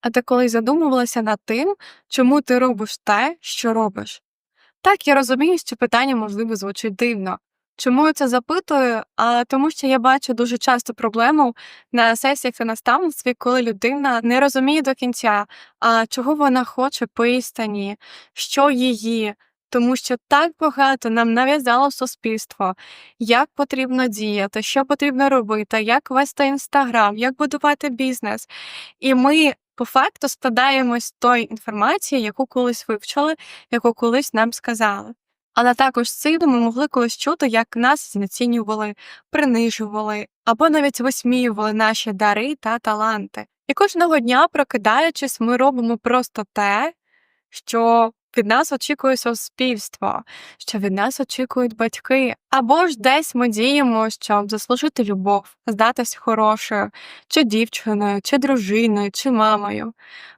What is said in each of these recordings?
А ти колись задумувалася над тим, чому ти робиш те, що робиш? Так, я розумію, що питання, можливо, звучить дивно. Чому я це запитую? А тому що я бачу дуже часто проблему на сесіях та наставництві, коли людина не розуміє до кінця, а чого вона хоче поістині, що її. Тому що так багато нам нав'язало суспільство, як потрібно діяти, що потрібно робити, як вести інстаграм, як будувати бізнес. І ми по факту складаємось з тої інформації, яку колись вивчили, яку колись нам сказали. Але також цим ми могли колись чути, як нас знецінювали, принижували або навіть висміювали наші дари та таланти. І кожного дня, прокидаючись, ми робимо просто те, що від нас очікує суспільство, що від нас очікують батьки, або ж десь ми діємо, щоб заслужити любов, здатись хорошою, чи дівчиною, чи дружиною, чи мамою,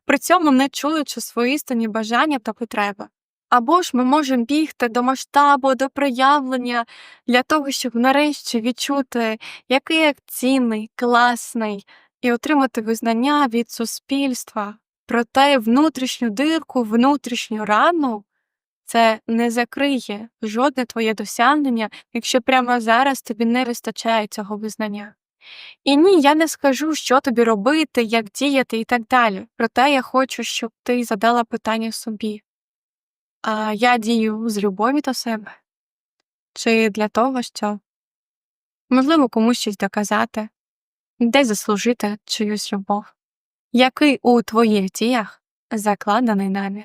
при цьому не чуючи свої істинні бажання та потреби. Або ж ми можемо бігти до масштабу, до проявлення для того, щоб нарешті відчути, який я цінний, класний, і отримати визнання від суспільства. Проте внутрішню дирку, внутрішню рану це не закриє жодне твоє досягнення, якщо прямо зараз тобі не вистачає цього визнання. І ні, я не скажу, що тобі робити, як діяти і так далі. Проте я хочу, щоб ти задала питання собі. А я дію з любові до себе? Чи для того, що можливо комусь щось доказати, десь заслужити чиюсь любов? Який у твоїх діях закладений намір?